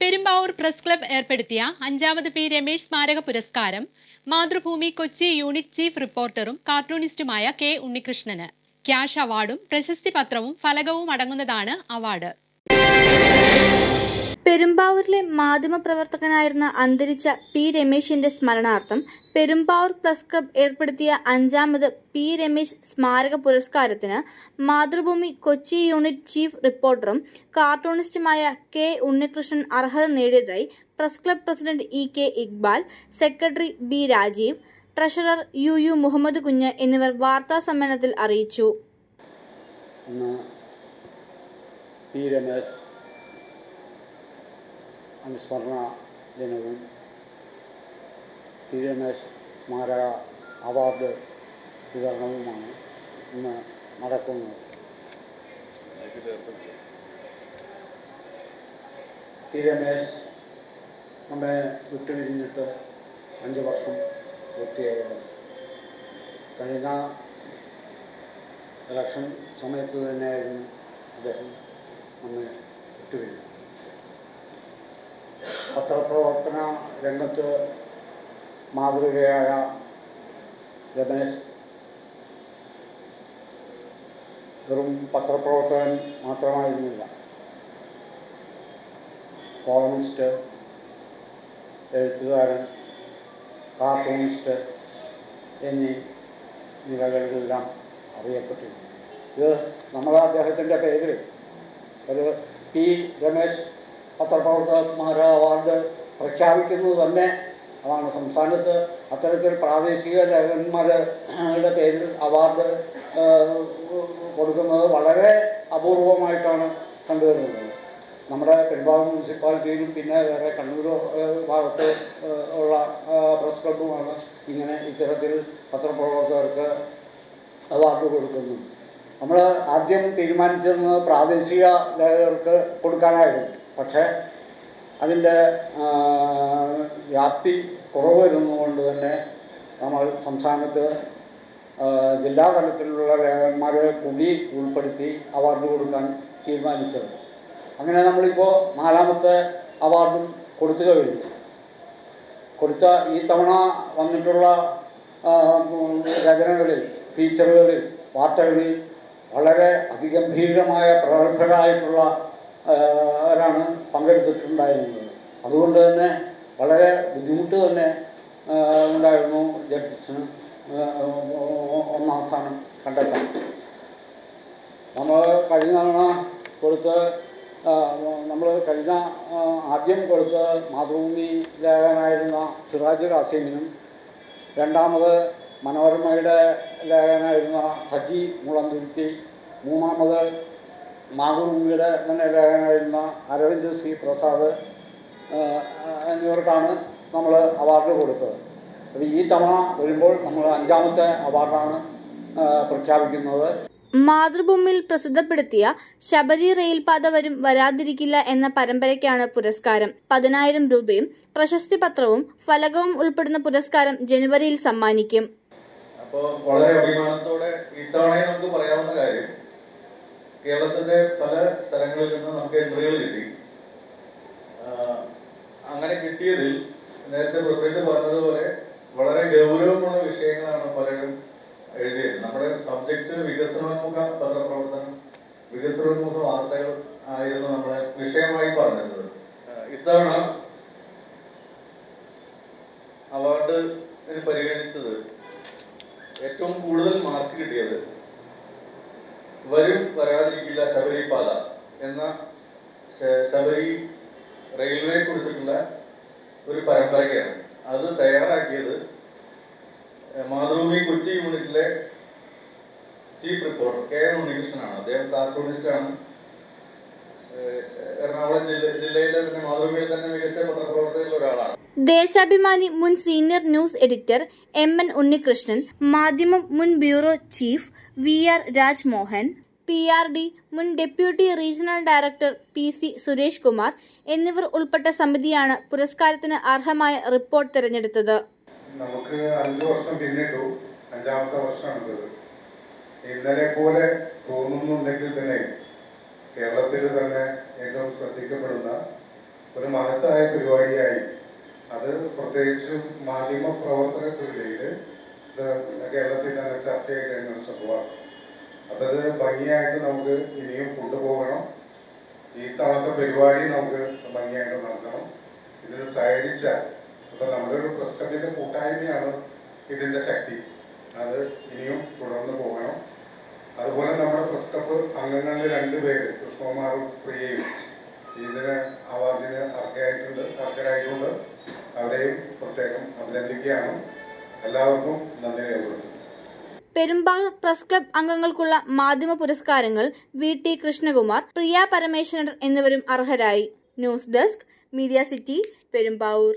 Perumbavoor press club ഏർപ്പെടുത്തിയ അഞ്ചാമത് P Ramesh സ്മാരക പുരസ്കാരം മാതൃഭൂമി കൊച്ചി യൂണിറ്റ് ചീഫ് റിപ്പോർട്ടറും കാർട്ടൂണിസ്റ്റുമായ കെ ഉണ്ണികൃഷ്ണന്. ക്യാഷ് അവാർഡും പ്രശസ്തി പത്രവും ഫലകവും അടങ്ങുന്നതാണ് അവാർഡ്. പെരുമ്പാവൂരിലെ മാധ്യമപ്രവർത്തകനായിരുന്ന അന്തരിച്ച പി രമേശിന്റെ സ്മരണാർത്ഥം പെരുമ്പാവൂർ പ്രസ് ക്ലബ് ഏർപ്പെടുത്തിയ അഞ്ചാമത് പി രമേശ് സ്മാരക പുരസ്കാരത്തിന് മാതൃഭൂമി കൊച്ചി യൂണിറ്റ് ചീഫ് റിപ്പോർട്ടറും കാർട്ടൂണിസ്റ്റുമായ കെ ഉണ്ണികൃഷ്ണൻ അർഹത നേടിയതായി press club president E K Iqbal secretary B Rajeev treasurer U U Muhammad Kunju എന്നിവർ വാർത്താ സമ്മേളനത്തിൽ അറിയിച്ചു. പി രമേശ് അനുസ്മരണ ദിനവും പി രമേശ് സ്മാരക അവാർഡ് വിതരണവുമാണ് ഇന്ന് നടക്കുന്നത്. പി രമേശ് നമ്മെ വിട്ടുപിരിഞ്ഞിട്ട് അഞ്ച് വർഷം പൂർത്തിയായത് കഴിഞ്ഞ ഇലക്ഷൻ സമയത്ത് തന്നെയായിരുന്നു അദ്ദേഹം നമ്മെ വിട്ടുപിരിഞ്ഞത്. പത്രപ്രവർത്തന രംഗത്ത് മാതൃകയായ രമേശ്. വെറും പത്രപ്രവർത്തകൻ മാത്രമായിരുന്നില്ല. കോളമിസ്റ്റ് എഴുത്തുകാരൻ കാർട്ടൂണിസ്റ്റ് എന്നീ നിലകളിലെല്ലാം അറിയപ്പെട്ടിരുന്നു. ഇത് നമ്മൾ അദ്ദേഹത്തിന്റെ പേരിൽ ഒരു പി. രമേശ് പത്രപ്രവർത്തക സ്മാരക അവാർഡ് പ്രഖ്യാപിക്കുന്നത് തന്നെ അതാണ്. സംസ്ഥാനത്ത് അത്തരത്തിൽ പ്രാദേശിക ലേഖകന്മാരുടെ പേരിൽ അവാർഡ് കൊടുക്കുന്നത് വളരെ അപൂർവമായിട്ടാണ് കണ്ടുവരുന്നത്. നമ്മുടെ പെരുമ്പാവൂർ മുനിസിപ്പാലിറ്റിയിലും പിന്നെ വേറെ കണ്ണൂർ ഭാഗത്ത് ഉള്ള പ്രസ് ക്ലബ്ബുമാണ് ഇങ്ങനെ ഇത്തരത്തിൽ പത്രപ്രവർത്തകർക്ക് അവാർഡ് കൊടുക്കുന്നത്. നമ്മൾ ആദ്യം തീരുമാനിച്ചിരുന്നത് പ്രാദേശിക ലേഖകർക്ക് കൊടുക്കാനായിരുന്നു. പക്ഷേ അതിന്റെ വ്യാപ്തി കുറവ് വരുന്നതുകൊണ്ട് തന്നെ നമ്മൾ സംസ്ഥാനത്ത് ജില്ലാ തലത്തിലുള്ള ലേഖകന്മാരെ കൂടി ഉൾപ്പെടുത്തി അവാർഡ് കൊടുക്കാൻ തീരുമാനിച്ചത്. അങ്ങനെ നമ്മളിപ്പോൾ നാലാമത്തെ അവാർഡും കൊടുത്തു കഴിഞ്ഞു. കൊടുത്ത ഈ തവണ വന്നിട്ടുള്ള രചനകളിൽ ഫീച്ചറുകളിൽ വാർത്തകളിൽ വളരെ അതിഗംഭീരമായ പ്രഗത്ഭരായിട്ടുള്ള അവരാണ് പങ്കെടുത്തിട്ടുണ്ടായിരുന്നത്? അതുകൊണ്ട് തന്നെ വളരെ ബുദ്ധിമുട്ട് തന്നെ ഉണ്ടായിരുന്നു ജഡ്ജസിന് ഒന്നാം സ്ഥാനം കണ്ടെത്താൻ. നമ്മൾ കഴിഞ്ഞ തവണ കൊടുത്ത നമ്മൾ കഴിഞ്ഞ ആദ്യം കൊടുത്ത മാതൃഭൂമി ലേഖകനായിരുന്ന സിറാജ് റാസീമിനും രണ്ടാമത് മനോരമയുടെ ലേഖകനായിരുന്ന സജി മുളന്തുരുത്തി മൂന്നാമത് മാതൃഭൂമിയുടെ തന്നെ ലേഖകനായിരുന്ന അരവിന്ദ് സി പ്രസാദ് എന്നിവർക്കാണ് നമ്മൾ അവാർഡ് കൊടുത്തത്. അപ്പോൾ ഈ തവണ വരുമ്പോൾ നമ്മൾ അഞ്ചാമത്തെ അവാർഡാണ് പ്രഖ്യാപിക്കുന്നത്. മാതൃഭൂമിയിൽ പ്രസിദ്ധപ്പെടുത്തിയ ശബരി റെയിൽപാത വരും വരാതിരിക്കില്ല എന്ന പരമ്പരയ്ക്കാണ് പുരസ്കാരം. പതിനായിരം രൂപയും പ്രശസ്തി പത്രവും ഫലകവും ഉൾപ്പെടുന്ന പുരസ്കാരം ജനുവരിയിൽ സമ്മാനിക്കും. അപ്പോൾ വളരെ അഭിമാനത്തോടെ ഇത്തവണയും നമുക്ക് പറയാവുന്ന കാര്യം കേരളത്തിന്റെ പല സ്ഥലങ്ങളിൽ നിന്ന് നമുക്ക് എൻട്രികൾ കിട്ടി. അങ്ങനെ കിട്ടിയതിൽ നേരത്തെ പ്രസിഡന്റ് പറഞ്ഞതുപോലെ വളരെ ഗൗരവമുള്ള വിഷയങ്ങളാണ് പലരും എഴുതിയത്. നമ്മുടെ സബ്ജക്റ്റ് വികസനോന്മുഖ പത്രപ്രവർത്തനം വികസനോന്മുഖ വാർത്തകൾ ആയിരുന്നു നമ്മുടെ വിഷയമായി പറഞ്ഞിരുന്നത്. ഇത്തവണ അവാർഡ് പരിഗണിച്ചത് ഏറ്റവും കൂടുതൽ മാർക്ക് കിട്ടിയത് വരും വരാതിരിക്കില്ല ശബരി പാത എന്ന ശബരി റെയിൽവേ കുറിച്ചിട്ടുള്ള ഒരു പരമ്പരയ്ക്കാണ്. അത് തയ്യാറാക്കിയത് മാതൃഭൂമി കൊച്ചി യൂണിറ്റിലെ ചീഫ് റിപ്പോർട്ടർ കെ എൻ ഉണ്ണികൃഷ്ണനാണ്. അദ്ദേഹം കാർട്ടൂണിസ്റ്റാണ്. എറണാകുളം ജില്ല ജില്ലയിലെ തന്നെ മാതൃഭൂമിയിൽ തന്നെ മികച്ച പത്രപ്രവർത്തകരിൽ ഒരാളാണ്. ദേശാഭിമാനി മുൻ senior news editor M N Unnikrishnan Madhyamam മുൻ bureau chief V R Rajmohan P R D മുൻ deputy regional director P C Suresh Kumar എന്നിവർ ഉൾപ്പെട്ട സമിതിയാണ് പുരസ്കാരത്തിന് അർഹമായ റിപ്പോർട്ട് തിരഞ്ഞെടുത്തത്. നമുക്ക് അഞ്ചു വർഷം പിന്നിട്ടു അഞ്ചാമത്തെ വർഷമാണിത്. ഇന്നലെ പോലെ തോന്നുന്നുണ്ടെങ്കിൽ തന്നെ കേരളത്തിൽ തന്നെ ഏറ്റവും ശ്രദ്ധിക്കപ്പെടുന്ന ഒരു മഹത്തായ പരിപാടിയായി അത് പ്രത്യേകിച്ചും മാധ്യമ പ്രവർത്തകർക്കിടയിൽ ഇത് കേരളത്തിൽ തന്നെ ചർച്ചയായി കഴിഞ്ഞ ഒരു സംഭവമാണ്. അതത് ഭംഗിയായിട്ട് നമുക്ക് ഇനിയും കൊണ്ടുപോകണം ഈ തവണത്തെ പരിപാടി നമുക്ക് ഭംഗിയായിട്ട് നടത്തണം. ഇതിന് സഹകരിച്ച ഇപ്പൊ നമ്മുടെ ഒരു പ്രസ് ക്ലബിന്റെ കൂട്ടായ്മയാണ് ഇതിന്റെ ശക്തി. അത് ഇനിയും തുടർന്ന് പോകണം. അതുപോലെ നമ്മുടെ പ്രസ് ക്ലബ് അംഗങ്ങളിൽ രണ്ടുപേര് കൃഷ്ണകുമാറും പ്രിയയും. ഇതിന് അവാർഡിന് അർഹയായിട്ടുണ്ട് അർഹരായിട്ടുണ്ട്. അവരെയും പ്രത്യേകം അഭിനന്ദിക്കുകയാണ്. എല്ലാവർക്കും നന്ദി രേഖപ്പെടുത്തുന്നു. പെരുമ്പാവൂർ പ്രസ് ക്ലബ് അംഗങ്ങൾക്കുള്ള മാധ്യമ പുരസ്കാരങ്ങൾ വി ടി കൃഷ്ണകുമാർ പ്രിയ പരമേശ്വരൻ എന്നിവരും അർഹരായി. News desk media city Perumbavoor.